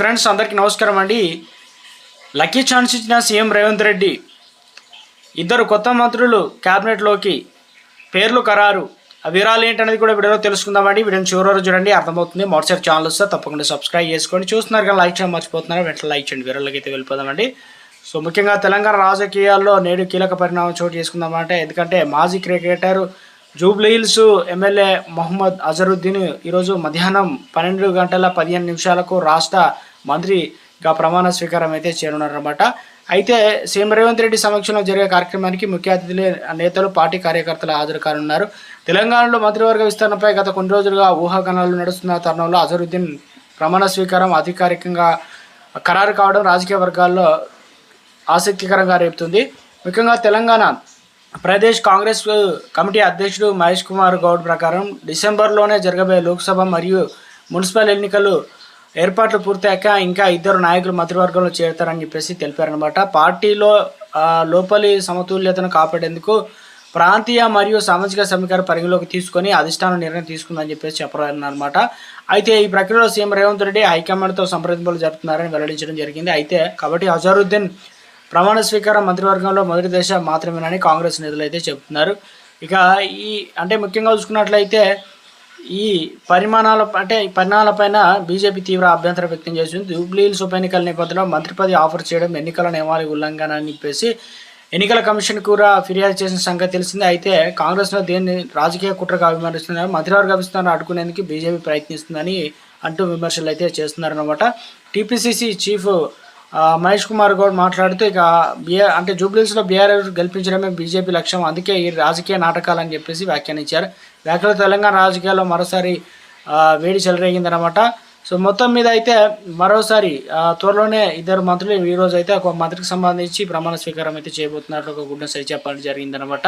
Friends అందరికీ నమస్కారం అండి. లక్కీ ఛాన్స్ ఇచ్చిన సీఎం రేవంత్ రెడ్డి ఇద్దరు కొత్త మంత్రులు క్యాబినెట్లోకి పేర్లు ఖరారు ఆ వివరాలు ఏంటనేది కూడా వీడియోలో తెలుసుకుందామండి వీడియోని చివరి చూడండి. అర్థమవుతుంది. మొదటిసారి ఛానల్ వస్తే తప్పకుండా సబ్స్క్రైబ్ చేసుకోండి చూస్తున్నారు కానీ లైక్ చేయడం మర్చిపోతున్నారు? వెంటనే లైక్ చేయండి. వివరాలకి అయితే వెళ్ళిపోదామండి సో ముఖ్యంగా తెలంగాణ రాజకీయాల్లో నేడు కీలక పరిణామం చోటు చేసుకుందామంటే ఎందుకంటే మాజీ క్రికెటర్ జూబ్లీ హిల్స్ ఎమ్మెల్యే మొహమ్మద్ అజరుద్దీన్ ఈరోజు మధ్యాహ్నం పన్నెండు గంటల పదిహేను నిమిషాలకు రాష్ట్ర మంత్రిగా ప్రమాణ స్వీకారం అయితే చేరున్నారన్నమాట అయితే సీఎం రేవంత్ రెడ్డి సమక్షంలో జరిగే కార్యక్రమానికి ముఖ్య అతిథులు నేతలు పార్టీ కార్యకర్తలు హాజరు కానున్నారు. తెలంగాణలో మంత్రివర్గ విస్తరణపై గత కొన్ని రోజులుగా ఊహాగానాలు నడుస్తున్న తరుణంలో అజరుద్దీన్ ప్రమాణ స్వీకారం అధికారికంగా ఖరారు కావడం రాజకీయ వర్గాల్లో ఆసక్తికరంగా రేపుతుంది. ముఖ్యంగా తెలంగాణ ప్రదేశ్ కాంగ్రెస్ కమిటీ అధ్యక్షుడు మహేష్ కుమార్ గౌడ్ ప్రకారం డిసెంబర్లోనే జరగబోయే లోక్సభ మరియు మున్సిపల్ ఎన్నికలు ఏర్పాట్లు పూర్తయ్యాక ఇంకా ఇద్దరు నాయకులు మంత్రివర్గంలో చేరతారని చెప్పేసి తెలిపారనమాట పార్టీలో లోపలి సమతుల్యతను కాపాడేందుకు ప్రాంతీయ మరియు సామాజిక సమీకరణ పరిగణలోకి తీసుకొని అధిష్టానం నిర్ణయం తీసుకుందని చెప్పేసి చెప్పారన్నమాట. అయితే ఈ ప్రక్రియలో సీఎం రేవంత్ రెడ్డి హైకమాండ్తో సంప్రదింపులు జరుపుతున్నారని వెల్లడించడం జరిగింది. అయితే కాబట్టి అజరుద్దీన్ ప్రమాణ స్వీకారం మంత్రివర్గంలో మొదటి దశ మాత్రమేనని కాంగ్రెస్ నేతలు అయితే చెప్తున్నారు. ఇక ఈ అంటే ముఖ్యంగా చూసుకున్నట్లయితే ఈ పరిమాణాల అంటే ఈ పరిణామాలపైన బీజేపీ తీవ్ర అభ్యంతరం వ్యక్తం చేసింది. జూబ్లీహిల్స్ ఉప ఎన్నికల నేపథ్యంలో మంత్రి పదవి ఆఫర్ చేయడం ఎన్నికల నియమాల ఉల్లంఘన అని చెప్పేసి ఎన్నికల కమిషన్ కూడా ఫిర్యాదు చేసిన సంగతి తెలిసిందే. అయితే కాంగ్రెస్లో దీన్ని రాజకీయ కుట్రగా అభిమానిస్తున్నారు మంత్రివర్గ విస్తరణ అడ్డుకునేందుకు బీజేపీ ప్రయత్నిస్తుందని అంటూ విమర్శలు అయితే చేస్తున్నారన్నమాట. టీపీసీసీ చీఫ్ మహేష్ కుమార్ గౌడ్ మాట్లాడుతూ ఇక బిఆర్ అంటే జూబ్లీస్లో బీఆర్ఎస్ గెలిపించడమే బీజేపీ లక్ష్యం. అందుకే ఈ రాజకీయ నాటకాలని చెప్పేసి వ్యాఖ్యానించారు వ్యాఖ్యలు తెలంగాణ రాజకీయాల్లో మరోసారి వేడి చెలరేగిందనమాట సో మొత్తం మీద అయితే మరోసారి త్వరలోనే ఇద్దరు మంత్రులు ఈరోజు అయితే ఒక మంత్రికి సంబంధించి ప్రమాణ స్వీకారం అయితే చేయబోతున్నట్లు ఒక గుడ్ న్యూస్ అయితే చెప్పడం జరిగిందనమాట